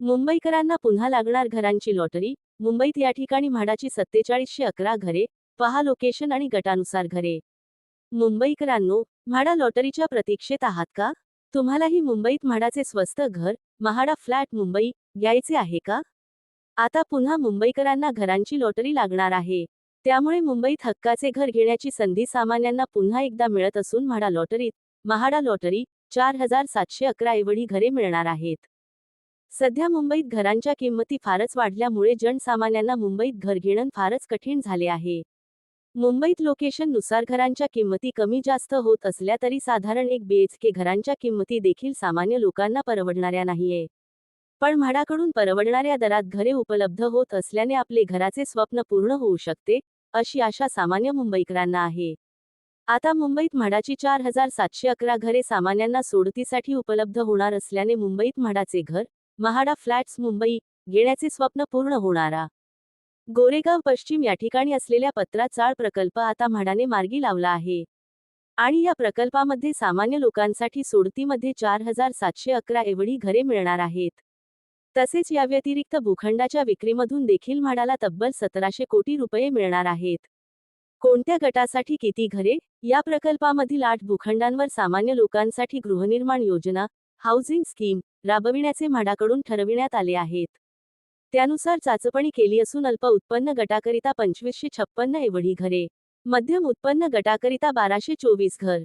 मुंबईकरांना पुन्हा लागणार घरांची लॉटरी मुंबईत या ठिकाणी म्हाडाची सत्तेचाळीसशे अकरा घरे पहा लोकेशन आणि गटानुसार घरे. मुंबईकरांनो म्हाडा लॉटरीच्या प्रतीक्षेत आहात का? तुम्हालाही मुंबईत म्हाडाचे स्वस्त घर महाडा फ्लॅट मुंबई घ्यायचे आहे का? आता पुन्हा मुंबईकरांना घरांची लॉटरी लागणार आहे. त्यामुळे मुंबईत हक्काचे घर घेण्याची संधी सामान्यांना पुन्हा एकदा मिळत असून म्हाडा लॉटरीत महाडा लॉटरी चार हजार सातशे अकरा एवढी घरे मिळणार आहेत. सध्या मुंबईत घरांच्या किंमती फारच वाढल्यामुळे जनसामान्यांना मुंबईत घर घेणं फारच कठीण झाले आहे. मुंबईत लोकेशननुसार घरांच्या किंमती कमी जास्त होत असल्या तरी साधारण एक बीएचके घरांच्या किंमती देखील सामान्य लोकांना परवडणाऱ्या नाहीये. पण म्हाडाकडून परवडणाऱ्या दरात घरे उपलब्ध होत असल्याने आपले घराचे स्वप्न पूर्ण होऊ शकते अशी आशा सामान्य मुंबईकरांना आहे. आता मुंबईत म्हाडाची चार हजार सातशे अकरा घरे सामान्यांना सोडतीसाठी उपलब्ध होणार असल्याने मुंबईत म्हाडाचे घर महाडा फ्लॅट्स मुंबई घेण्याचे स्वप्न पूर्ण होणारा. गोरेगाव पश्चिम या ठिकाणी असलेल्या पत्राचाळ प्रकल्प आता म्हाडाने मार्गी लावला आहे. आणि या प्रकल्पामध्ये सामान्य लोकांसाठी सोडतीमध्ये चार हजार सातशे अकरा एवढी घरे मिळणार आहेत. तसेच या व्यतिरिक्त भूखंडाच्या विक्रीमधून देखील म्हाडाला तब्बल सतराशे कोटी रुपये मिळणार आहेत. कोणत्या गटासाठी किती घरे? या प्रकल्पामधील आठ भूखंडांवर सामान्य लोकांसाठी गृहनिर्माण योजना हाऊसिंग स्कीम राबविण्याचे म्हाडाकडून ठरविण्यात आले आहेत. त्यानुसार चाचपणी केली असून अल्प उत्पन्न गटाकरिता पंचवीसशे छप्पन्न एवढी घरे मध्यम उत्पन्न गटाकरिता बाराशे चोवीस घर.